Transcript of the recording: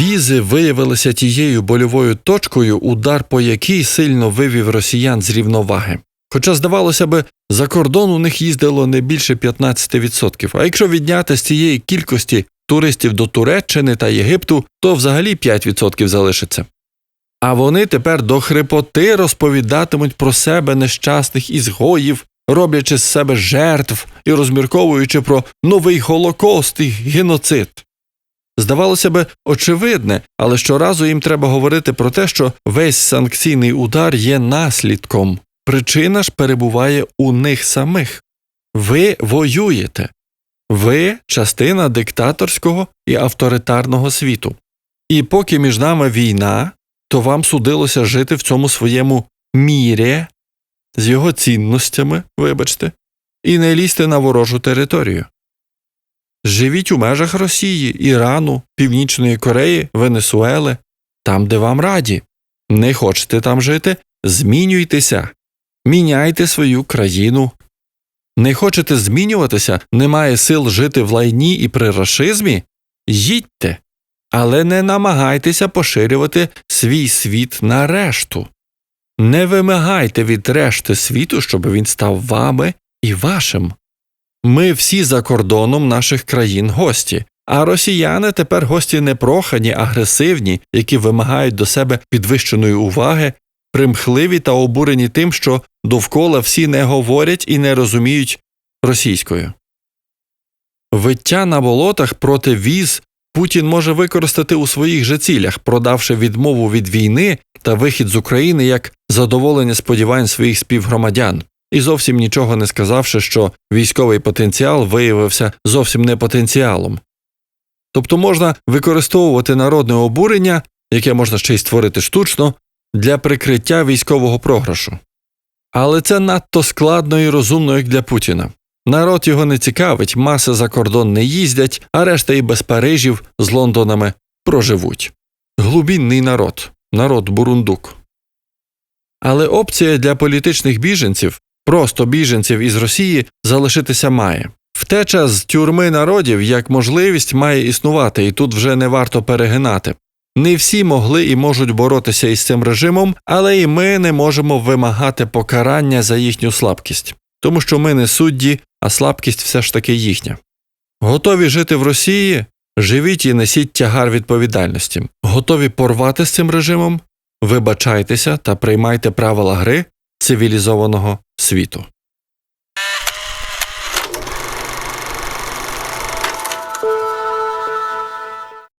Візи виявилися тією больовою точкою, удар по якій сильно вивів росіян з рівноваги. Хоча, здавалося би, за кордон у них їздило не більше 15%, а якщо відняти з цієї кількості туристів до Туреччини та Єгипту, то взагалі 5% залишиться. А вони тепер до хрипоти розповідатимуть про себе нещасних ізгоїв, роблячи з себе жертв і розмірковуючи про новий Холокост і геноцид. Здавалося би, очевидне, але щоразу їм треба говорити про те, що весь санкційний удар є наслідком. Причина ж перебуває у них самих. Ви воюєте. Ви частина диктаторського і авторитарного світу. І поки між нами війна, то вам судилося жити в цьому своєму мірі з його цінностями, вибачте, і не лізти на ворожу територію. Живіть у межах Росії, Ірану, Північної Кореї, Венесуели, там, де вам раді. Не хочете там жити, змінюйтеся, міняйте свою країну. Не хочете змінюватися, немає сил жити в лайні і при рашизмі? Їдьте, але не намагайтеся поширювати свій світ на решту. Не вимагайте від решти світу, щоб він став вами і вашим. Ми всі за кордоном наших країн гості, а росіяни тепер гості непрохані, агресивні, які вимагають до себе підвищеної уваги, примхливі та обурені тим, що довкола всі не говорять і не розуміють російською. Виття на болотах проти віз Путін може використати у своїх же цілях, продавши відмову від війни та вихід з України як задоволення сподівань своїх співгромадян і зовсім нічого не сказавши, що військовий потенціал виявився зовсім не потенціалом. Тобто можна використовувати народне обурення, яке можна ще й створити штучно, для прикриття військового програшу. Але це надто складно і розумно, як для Путіна. Народ його не цікавить, маси за кордон не їздять, а решта і без Парижів з Лондонами проживуть. Глубінний народ, народ бурундук. Але опція для політичних біженців просто біженців із Росії залишитися має. Втеча з тюрми народів як можливість має існувати, і тут вже не варто перегинати. Не всі могли і можуть боротися із цим режимом, але і ми не можемо вимагати покарання за їхню слабкість, тому що ми не судді, а слабкість все ж таки їхня. Готові жити в Росії? Живіть і несіть тягар відповідальності. Готові порвати з цим режимом? Вибачайтеся та приймайте правила гри цивілізованого світу.